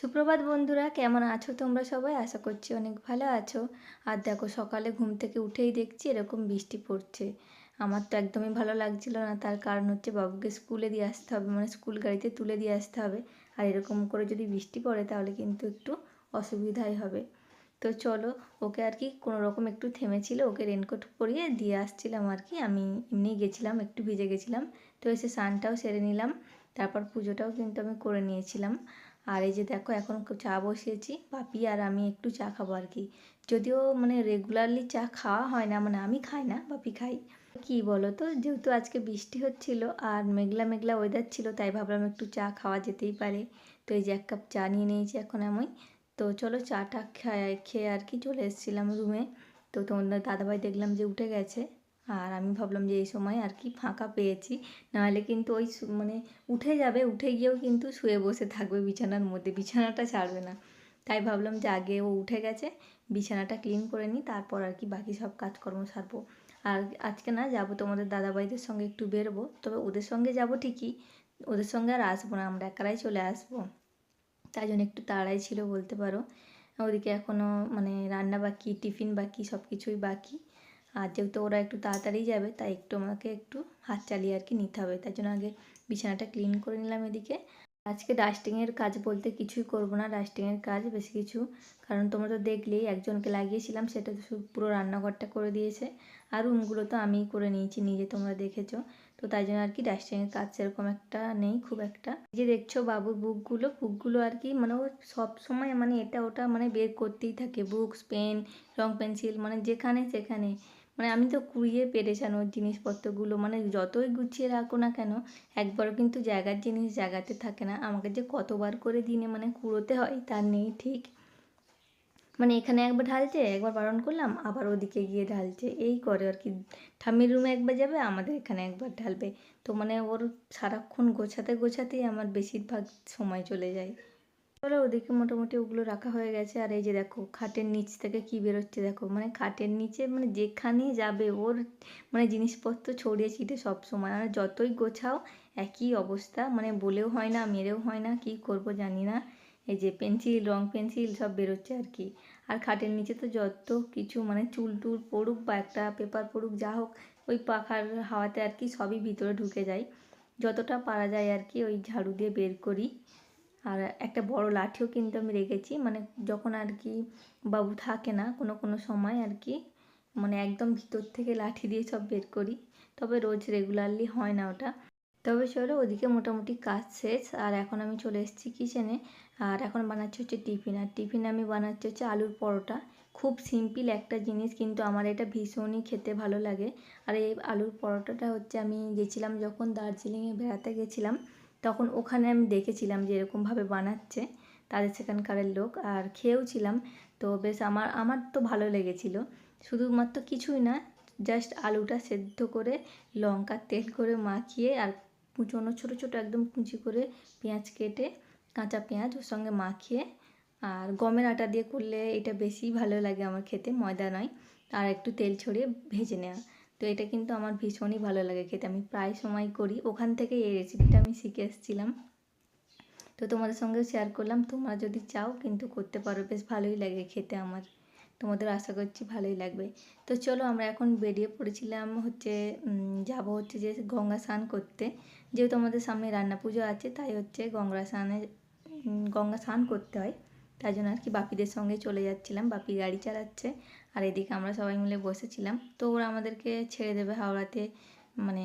সুপ্রভাত বন্ধুরা, কেমন আছো তোমরা সবাই? আশা করছি অনেক ভালো আছো। আর দেখো, সকালে ঘুম থেকে উঠেই দেখছি এরকম বৃষ্টি পড়ছে। আমার তো একদমই ভালো লাগছিল না, তার কারণ হচ্ছে বাবুকে স্কুলে দিয়ে আসতে হবে মানে স্কুল গাড়িতে তুলে দিয়ে আসতে হবে। আর এরকম করে যদি বৃষ্টি পড়ে তাহলে কিন্তু একটু অসুবিধাই হবে। তো চলো, ওকে আর কি কোনো রকম একটু থেমেছিল, ওকে রেনকোট পরিয়ে দিয়ে আসছিলাম আর কি। আমি এমনিই গেছিলাম, একটু ভিজে গেছিলাম। তো এসে স্নানটাও সেরে নিলাম, তারপর পুজোটাও কিন্তু আমি করে নিয়েছিলাম। আর এই যে দেখো, এখন চা বসিয়েছি। পাপি আর আমি একটু চা খাব আর কি। যদিও মানে রেগুলারলি চা খাওয়া হয় না মানে আমি খাই না পাপি খাই। কি বলো তো যেহেতু আজকে বৃষ্টি হচ্ছিল আর মেঘলা মেঘলা ওয়েদার ছিল, তাই ভাবলাম একটু চা খাওয়া যেতেই পারে। তো এই যে এক কাপ চা নিয়ে নিয়েছি এখন আমি। তো চলো চাটা খেয়ে খেয়ে আর কি চলে এসেছিলাম রুমে তো তোমাদের দাদাভাই দেখলাম যে উঠে গেছে। আর আমি ভাবলাম যে এই সময় আর কি ফাঁকা পেয়েছি। নাহলে কিন্তু ওই মানে উঠে যাবে, উঠে গিয়েও কিন্তু শুয়ে বসে থাকবে বিছানার মধ্যে, বিছানাটা ছাড়বে না। তাই ভাবলাম যে আগে ও উঠে গেছে, বিছানাটা ক্লিন করে নিই, তারপর আর কি বাকি সব কাজকর্ম সারবো। আর আজকে না যাব তোমাদের দাদাভাইদের সঙ্গে একটু বেরোবো, তবে ওদের সঙ্গে যাব ঠিকই, ওদের সঙ্গে আর আসব না, আমরা একারাই চলে আসব। তাই জন্য একটু তাড়াই ছিল বলতে পারো। ওদিকে এখনও মানে রান্না বাকি, টিফিন বাকি সব কিছুই বাকি। আর যেহেতু ওরা একটু তাড়াতাড়ি যাবে, তাই একটু আমাকে একটু হাত চালিয়ে আর কি নিতে হবে। তাই জন্য আগে বিছানাটা ক্লিন করে নিলাম এদিকে। আজকে ডাস্টিংয়ের কাজ বলতে কিছুই করব না। ডাস্টিংয়ের কাজ বেশি কিছু। কারণ তোমরা তো দেখলেই একজনকে লাগিয়েছিলাম, সেটা তো পুরো রান্নাঘরটা করে দিয়েছে। আর রুমগুলো তো আমিই করে নিয়েছি, নিজে তোমরা দেখেছ। তো তাই জন্য আর কি ডাস্টিংয়ের কাজ সেরকম একটা নেই, খুব একটা। যে দেখছ বাবুর বুকগুলো বুকগুলো আর কি মানে ও সব সময় মানে এটা ওটা মানে বের করতেই থাকে। বুকস পেন রং পেন্সিল মানে যেখানে সেখানে। মানে আমি তো কুড়িয়ে পেরেছান ওর জিনিসপত্রগুলো। মানে যতই গুছিয়ে রাখো না কেন, একবারও কিন্তু জায়গার জিনিস জায়গাতে থাকে না। আমাকে যে কতবার করে দিনে মানে কুড়োতে হয়, তার নেই ঠিক। মানে এখানে একবার ঢালছে একবার বারণ করলাম, আবার ওদিকে গিয়ে ঢালছে এই করে আর কি। ঠাম্মির রুমে একবার যাবে, আমাদের এখানে একবার ঢালবে। তো মানে ওর সারাক্ষণ গোছাতে গোছাতেই আমার বেশিরভাগ সময় চলে যায়। চলো ওদিকে মোটামুটি ওগুলো রাখা হয়ে গেছে। আর এই যে দেখো, খাটের নিচ থেকে কি বেরোচ্ছে দেখো। মানে খাটের নিচে মানে যেখানে যাবে, ওর মানে জিনিসপত্র ছড়িয়ে ছিটে সব সময়। আর যতই গোছাও, একই অবস্থা। মানে বলেও হয় না, মেরেও হয় না, কি করব জানি না। এই যে পেন্সিল, রং পেন্সিল সব বেরোচ্ছে আর কি। আর খাটের নিচে তো যত কিছু মানে চুল টুল পড়ুক বা একটা পেপার পড়ুক, যা হোক, ওই পাখার হাওয়াতে আর কি সবই ভিতরে ঢুকে যায়। যতটা পারা যায় আর কি, ওই ঝাড়ু দিয়ে বের করি। আর একটা বড় লাঠিও কিন্তু আমি রেখেছি মানে যখন আর কি বাবু থাকে না, কোনো কোনো সময় আর কি মানে একদম ভিতর থেকে লাঠি দিয়ে সব বের করি। তবে রোজ রেগুলারলি হয় না ওটা। তবে চলো ওদিকে মোটামুটি কাজ শেষ। আর এখন আমি চলে এসেছি কিচেনে আর এখন বানাচ্ছি হচ্ছে টিফিন। আর টিফিন আমি বানাচ্ছি হচ্ছে আলুর পরোটা। খুব সিম্পল একটা জিনিস, কিন্তু আমার এটা ভীষণই খেতে ভালো লাগে। আর এই আলুর পরোটাটা হচ্ছে আমি গেছিলাম যখন দার্জিলিংয়ে বেড়াতে গেছিলাম, তখন ওখানে আমি দেখেছিলাম যে এরকমভাবে বানাচ্ছে তাদের সেখানকারের লোক। আর খেয়েও ছিলাম তো বেশ আমার আমার তো ভালো লেগেছিল। শুধুমাত্র কিছুই না জাস্ট আলুটা সেদ্ধ করে লঙ্কা তেল করে মাখিয়ে আর কুচনো ছোটো ছোটো একদম কুচি করে পেঁয়াজ কেটে, কাঁচা পেঁয়াজ ওর সঙ্গে মাখিয়ে আর গমের আটা দিয়ে করলে এটা বেশি ভালো লাগে আমার খেতে, ময়দা নয়। আর একটু তেল ছড়িয়ে ভেজে নেওয়া। তো এটা কিন্তু আমার ভীষণই ভালো লাগে খেতে। আমি প্রায় সময় করি। ওখান থেকে এই রেসিপিটা আমি শিখে এসেছিলাম। তো তোমাদের সঙ্গে শেয়ার করলাম। তোমরা যদি চাও কিন্তু করতে পারো। বেশ ভালোই লাগে খেতে আমার। তোমাদের আশা করছি ভালোই লাগবে। তো চলো আমরা এখন বেরিয়ে পড়েছিলাম হচ্ছে যাব হচ্ছে যে গঙ্গা স্নান করতে। যেহেতু আমাদের সামনে রান্না পুজো আছে, তাই হচ্ছে গঙ্গা স্নানে গঙ্গা স্নান করতে হয়। তাই জন্য আর কি বাপিদের সঙ্গে চলে যাচ্ছিলাম, বাপি গাড়ি চালাচ্ছে আর এদিকে আমরা সবাই মিলে বসেছিলাম। তো ওরা আমাদেরকে ছেড়ে দেবে হাওড়াতে মানে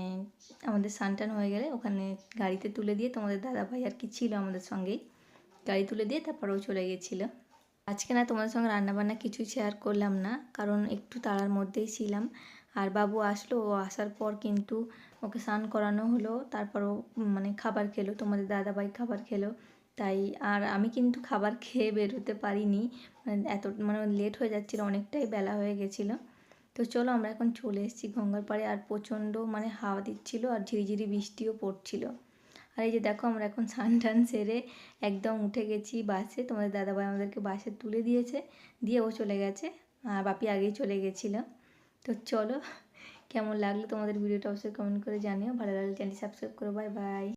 আমাদের সানটান হয়ে গেলে ওখানে গাড়িতে তুলে দিয়ে তোমাদের দাদা ভাই আর কি ছিল আমাদের সঙ্গেই। গাড়ি তুলে দিয়ে তারপর ও চলে গেছিল। আজকে না তোমাদের সঙ্গে রান্নাবান্না কিছুই শেয়ার করলাম না, কারণ একটু তাড়ার মধ্যেই ছিলাম। আর বাবু আসলো, ও আসার পর কিন্তু ওকে স্নান করানো হলো, তারপর ও মানে খাবার খেলো, তোমাদের দাদাভাই খাবার খেলো। তাই আর আমি কিন্তু খাবার খেয়ে বেরোতে পারিনি মানে এত মানে লেট হয়ে যাচ্ছিল, অনেকটাই বেলা হয়ে গেছিল। তো চলো আমরা এখন চলে এসেছি গঙ্গার পাড়ে, আর প্রচণ্ড মানে হাওয়া দিচ্ছিল, আর ঝিরিঝিরি বৃষ্টিও পড়ছিল। আর এই যে দেখো আমরা এখন স্নান টান সেরে একদম উঠে গেছি বাসে। তোমাদের দাদাভাই আমাদেরকে বাসে তুলে দিয়েছে, দিয়ে ও চলে গেছে। আর বাপি আগেই চলে গেছিল। তো চলো, কেমন লাগল তোমাদের ভিডিওটা অবশ্যই কমেন্ট করে জানিও। ভালো লাগলে চ্যানেল সাবস্ক্রাইব করো। Bye bye